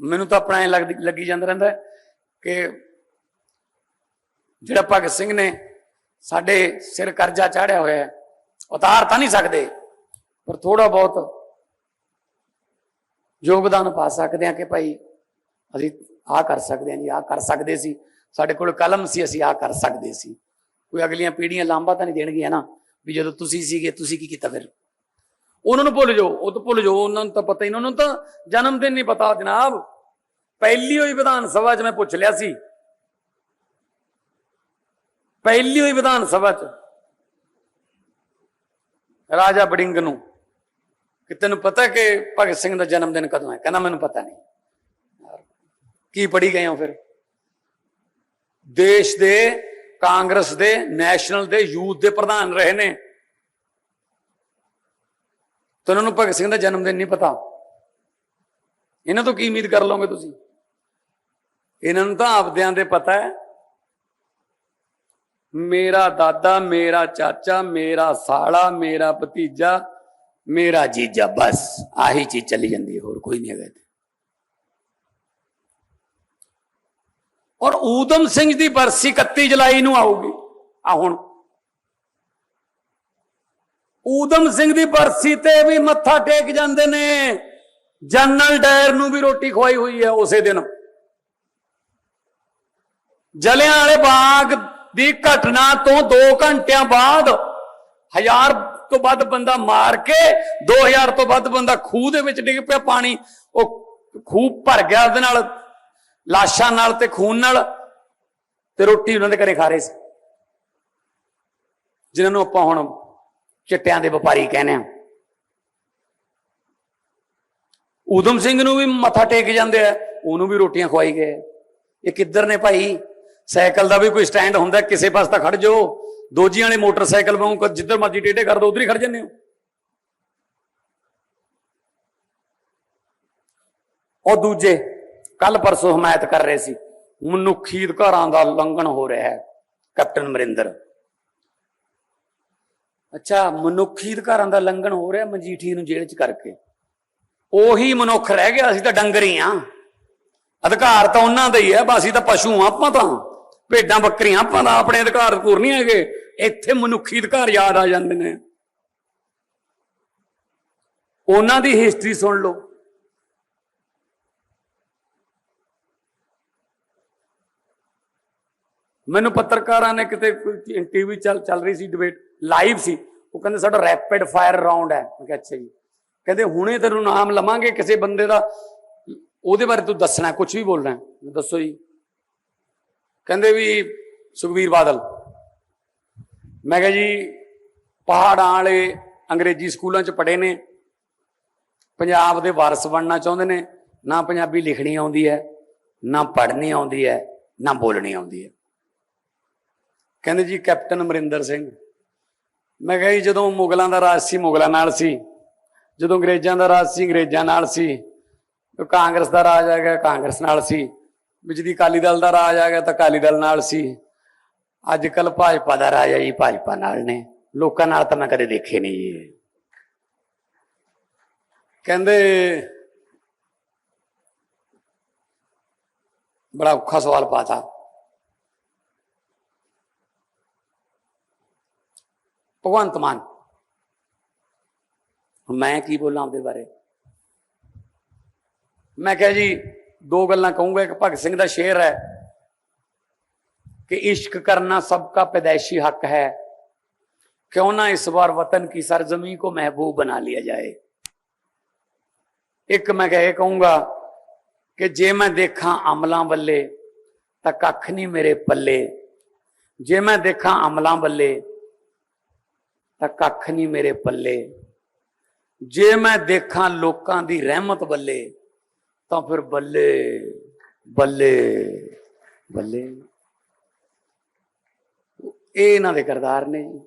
ਮੈਨੂੰ ਤਾਂ ਆਪਣਾ ਐ ਲੱਗੀ ਜਾਂਦਾ ਰਹਿੰਦਾ ਕਿ ਜਿਹੜਾ ਭਗਤ ਸਿੰਘ ਨੇ ਸਾਡੇ ਸਿਰ ਕਰਜ਼ਾ ਚਾੜਿਆ ਹੋਇਆ ਹੈ, ਉਤਾਰ ਤਾਂ ਨਹੀਂ ਸਕਦੇ, ਪਰ ਥੋੜਾ ਬਹੁਤ ਯੋਗਦਾਨ ਪਾ ਸਕਦੇ ਆ ਕਿ ਭਾਈ ਅਸੀਂ ਆਹ ਕਰ ਸਕਦੇ ਹਾਂ ਜੀ, ਆਹ ਕਰ ਸਕਦੇ ਸੀ, ਸਾਡੇ ਕੋਲ ਕਲਮ ਸੀ, ਅਸੀਂ ਆਹ ਕਰ ਸਕਦੇ ਸੀ। ਕੋਈ ਅਗਲੀਆਂ ਪੀੜ੍ਹੀਆਂ ਲਾਂਬਾ ਤਾਂ ਨਹੀਂ ਦੇਣਗੀਆਂ ਨਾ, ਵੀ ਜਦੋਂ ਤੁਸੀਂ ਸੀਗੇ, ਤੁਸੀਂ ਕੀ ਕੀਤਾ ਫਿਰ? ਉਹਨਾਂ ਨੂੰ ਭੁੱਲ ਜਾਓ, ਉਹ ਤਾਂ ਭੁੱਲ ਜਾਓ, ਉਹਨਾਂ ਨੂੰ ਤਾਂ ਪਤਾ ਹੀ ਨਹੀਂ, ਉਹਨਾਂ ਨੂੰ ਤਾਂ ਜਨਮ ਦਿਨ ਨਹੀਂ ਪਤਾ, ਜਨਾਬ। ਪਹਿਲੀ ਹੋਈ ਵਿਧਾਨ ਸਭਾ 'ਚ ਮੈਂ ਪੁੱਛ ਲਿਆ ਸੀ। ਪਹਿਲੀ ਹੋਈ ਵਿਧਾਨ ਸਭਾ 'ਚ। ਰਾਜਾ ਬੜਿੰਗ ਨੂੰ। ਕਿ ਤੈਨੂੰ ਪਤਾ ਕਿ ਭਗਤ ਸਿੰਘ ਦਾ ਜਨਮ ਦਿਨ ਕਦੋਂ ਹੈ? ਕਹਿੰਦਾ, ਮੈਨੂੰ ਪਤਾ ਨਹੀਂ। ਕੀ ਪੜੀ ਗਏ ਹੋ ਫਿਰ? ਦੇਸ਼ ਦੇ, ਕਾਂਗਰਸ ਦੇ, ਨੈਸ਼ਨਲ ਦੇ, ਯੂਥ ਦੇ ਪ੍ਰਧਾਨ ਰਹੇ ਨੇ। ਤੇ ਉਹਨਾਂ ਨੂੰ ਭਗਤ ਸਿੰਘ ਦਾ ਜਨਮ ਦਿਨ ਨਹੀਂ ਪਤਾ। ਇਹਨਾਂ ਤੋਂ ਕੀ ਉਮੀਦ ਕਰ ਲਓਗੇ ਤੁਸੀਂ? ਇਹਨਾਂ ਨੂੰ ਤਾਂ ਆਪਦਿਆਂ ਦੇ ਪਤਾ ਹੈ। ਮੇਰਾ ਦਾਦਾ, ਮੇਰਾ ਚਾਚਾ, ਮੇਰਾ ਸਾਲਾ, ਮੇਰਾ ਭਤੀਜਾ, ਮੇਰਾ ਜੀਜਾ, ਬਸ ਆਹੀ ਚੀਜ਼ ਚੱਲੀ ਜਾਂਦੀ ਹੈ, ਹੋਰ ਕੋਈ ਨਹੀਂ ਹੈਗਾ ਇੱਥੇ। ਔਰ ਊਦਮ ਸਿੰਘ ਦੀ ਬਰਸੀ 31 ਜੁਲਾਈ ਨੂੰ ਆਊਗੀ। ਆ ਹੁਣ। ਊਦਮ ਸਿੰਘ ਦੀ ਬਰਸੀ ਤੇ ਵੀ ਮੱਥਾ ਟੇਕ ਜਾਂਦੇ ਨੇ। ਜਨਰਲ ਡਾਇਰ ਨੂੰ ਵੀ ਰੋਟੀ ਖਵਾਈ ਹੋਈ ਹੈ ਉਸੇ ਦਿਨ। ਜਲਿਆਂ ਵਾਲੇ ਬਾਗ ਦੀ ਘਟਨਾ ਤੋਂ 2 ਘੰਟਿਆਂ ਬਾਅਦ ਹਜ਼ਾਰ ਤੋਂ ਵੱਧ ਬੰਦਾ ਮਾਰ ਕੇ 2000 ਤੋਂ ਵੱਧ ਬੰਦਾ ਖੂਹ ਦੇ ਵਿੱਚ ਡਿੱਗ ਪਿਆ ਪਾਣੀ। ਉਹ ਖੂਹ ਭਰ ਗਿਆ ਉਹਦੇ ਨਾਲ, ਲਾਸ਼ਾਂ ਨਾਲ ਤੇ ਖੂਨ ਨਾਲ ਤੇ ਰੋਟੀ ਉਹਨਾਂ ਦੇ ਘਰੇ ਖਾ ਰਹੇ ਸੀ। ਜਿਨ੍ਹਾਂ ਨੂੰ ਆਪਾਂ ਹੁਣ ਚਿੱਟਿਆਂ ਦੇ ਵਪਾਰੀ ਕਹਿੰਦੇ ਆ ਊਧਮ ਸਿੰਘ ਨੂੰ ਵੀ ਮੱਥਾ ਟੇਕ ਜਾਂਦੇ ਆ, ਉਹਨੂੰ ਵੀ ਰੋਟੀਆਂ ਖਵਾਈ ਗਏ। ਇਹ ਕਿੱਧਰ ਨੇ ਭਾਈ? ਸਾਈਕਲ ਦਾ ਵੀ ਕੋਈ ਸਟੈਂਡ ਹੁੰਦਾ, ਕਿਸੇ ਪਾਸ ਤਾਂ ਖੜ ਜਾਓ। ਦੋਜੀਆਂ ਵਾਲੇ ਮੋਟਰਸਾਈਕਲ ਵਾਂਗੂ ਜਿੱਧਰ ਮਰਜ਼ੀ ਟੇਢੇ ਕਰ ਦੋ, ਉਧਰ ਹੀ ਖੜ ਜੰਨੇ ਹੋ। ਉਹ ਦੂਜੇ ਕੱਲ ਪਰਸੋਂ ਹਮਾਇਤ ਕਰ ਰਹੇ ਸੀ, ਮਨੁੱਖੀ ਅਧਿਕਾਰਾਂ ਦਾ ਉਲੰਘਣ ਹੋ ਰਿਹਾ ਹੈ, ਕੈਪਟਨ ਅਮਰਿੰਦਰ। ਅੱਛਾ, ਮਨੁੱਖੀ ਅਧਿਕਾਰਾਂ ਦਾ ਉਲੰਘਣ ਹੋ ਰਿਹਾ ਮਜੀਠੀ ਨੂੰ ਜੇਲ੍ਹ 'ਚ ਕਰਕੇ। ਉਹੀ ਮਨੁੱਖ ਰਹਿ ਗਿਆ, ਅਸੀਂ ਤਾਂ ਡੰਗਰ ਹੀ ਆ। ਅਧਿਕਾਰ ਤਾਂ ਉਹਨਾਂ ਦਾ ਹੀ ਹੈ, ਬਸ ਅਸੀਂ ਤਾਂ ਪਸ਼ੂ ਆ, ਆਪਾਂ ਤਾਂ। ਭੇਡਾਂ ਬੱਕਰੀਆਂ ਆਪਾਂ ਦਾ ਆਪਣੇ ਅਧਿਕਾਰ ਪੂਰ ਨਹੀਂ ਹੈਗੇ। ਇੱਥੇ ਮਨੁੱਖੀ ਅਧਿਕਾਰ ਯਾਦ ਆ ਜਾਂਦੇ ਨੇ। ਉਹਨਾਂ ਦੀ ਹਿਸਟਰੀ ਸੁਣ ਲਓ। ਮੈਨੂੰ ਪੱਤਰਕਾਰਾਂ ਨੇ ਕਿਤੇ ਕੋਈ ਟੀਵੀ ਚੱਲ ਚੱਲ ਰਹੀ ਸੀ ਡਿਬੇਟ ਲਾਈਵ ਸੀ। ਉਹ ਕਹਿੰਦੇ, ਸਾਡਾ ਰੈਪਿਡ ਫਾਇਰ ਰਾਉਂਡ ਹੈ। ਮੈਂ ਕਿਹਾ, ਅੱਛਾ ਜੀ। ਕਹਿੰਦੇ, ਹੁਣੇ ਤੈਨੂੰ ਨਾਮ ਲਵਾਂਗੇ ਕਿਸੇ ਬੰਦੇ ਦਾ। ਉਹਦੇ ਬਾਰੇ ਤੂੰ ਦੱਸਣਾ ਕੁਝ ਵੀ ਬੋਲਣਾ ਦੱਸੋ ਜੀ। ਕਹਿੰਦੇ ਵੀ ਸੁਖਵੀਰ ਬਾਦਲ। ਮੈਂ ਕਿਹਾ ਜੀ, ਪਹਾੜਾਂ ਵਾਲੇ ਅੰਗਰੇਜ਼ੀ ਸਕੂਲਾਂ 'ਚ ਪੜ੍ਹੇ ਨੇ। ਪੰਜਾਬ ਦੇ ਵਾਰਸ ਬਣਨਾ ਚਾਹੁੰਦੇ ਨੇ। ਨਾ ਪੰਜਾਬੀ ਲਿਖਣੀ ਆਉਂਦੀ ਹੈ, ਨਾ ਪੜ੍ਹਨੀ ਆਉਂਦੀ ਹੈ, ਨਾ ਬੋਲਣੀ ਆਉਂਦੀ ਹੈ। ਕਹਿੰਦੇ ਜੀ, ਕੈਪਟਨ ਅਮਰਿੰਦਰ ਸਿੰਘ। ਮੈਂ ਕਿਹਾ ਜੀ, ਜਦੋਂ ਮੁਗਲਾਂ ਦਾ ਰਾਜ ਸੀ, ਮੁਗਲਾਂ ਨਾਲ ਸੀ। ਜਦੋਂ ਅੰਗਰੇਜ਼ਾਂ ਦਾ ਰਾਜ ਸੀ, ਅੰਗਰੇਜ਼ਾਂ ਨਾਲ ਸੀ। ਕਾਂਗਰਸ ਦਾ ਰਾਜ ਆ ਗਿਆ, ਕਾਂਗਰਸ ਨਾਲ ਸੀ। ਵਿੱਚ ਦੀ ਅਕਾਲੀ ਦਲ ਦਾ ਰਾਜ ਆ ਗਿਆ ਤਾਂ ਅਕਾਲੀ ਦਲ ਨਾਲ ਸੀ। ਅੱਜ ਕੱਲ ਭਾਜਪਾ ਦਾ ਰਾਜ ਹੈ ਜੀ, ਭਾਜਪਾ ਨਾਲ ਨੇ। ਲੋਕਾਂ ਨਾਲ ਤਾਂ ਮੈਂ ਕਦੇ ਦੇਖੇ ਨਹੀਂ ਜੀ। ਕਹਿੰਦੇ, ਬੜਾ ਔਖਾ ਸਵਾਲ ਪਾਤਾ। ਭਗਵੰਤ ਮਾਨ ਮੈਂ ਕੀ ਬੋਲਾਂ ਆਪਦੇ ਬਾਰੇ? ਮੈਂ ਕਿਹਾ ਜੀ ਦੋ ਗੱਲਾਂ ਕਹੂੰਗਾ ਇੱਕ ਭਗਤ ਸਿੰਘ ਦਾ ਸ਼ੇਰ ਹੈ ਕਿ ਇਸ਼ਕ ਕਰਨਾ सबका पैदाइशी हक है क्यों ना इस बार वतन की सरजमी को महबूब बना लिया जाए ਇੱਕ ਮੈਂ ਕਹੇ ਕਹੂੰਗਾ ਕਿ ਜੇ ਮੈਂ ਦੇਖਾਂ ਅਮਲਾਂ ਬੱਲੇ ਤਾਂ ਕੱਖ ਨਹੀਂ ਮੇਰੇ ਪੱਲੇ ਜੇ ਮੈਂ ਦੇਖਾਂ ਅਮਲਾਂ ਬੱਲੇ ਤਾਂ ਕੱਖ ਨਹੀਂ ਮੇਰੇ ਪੱਲੇ ਜੇ ਮੈਂ ਦੇਖਾਂ ਲੋਕਾਂ ਦੀ ਰਹਿਮਤ ਬੱਲੇ ਤਾਂ ਫਿਰ ਬੱਲੇ ਬੱਲੇ ਬੱਲੇ। ਇਹ ਇਹਨਾਂ ਦੇ ਕਰਦਾਰ ਨੇ। ਜੀ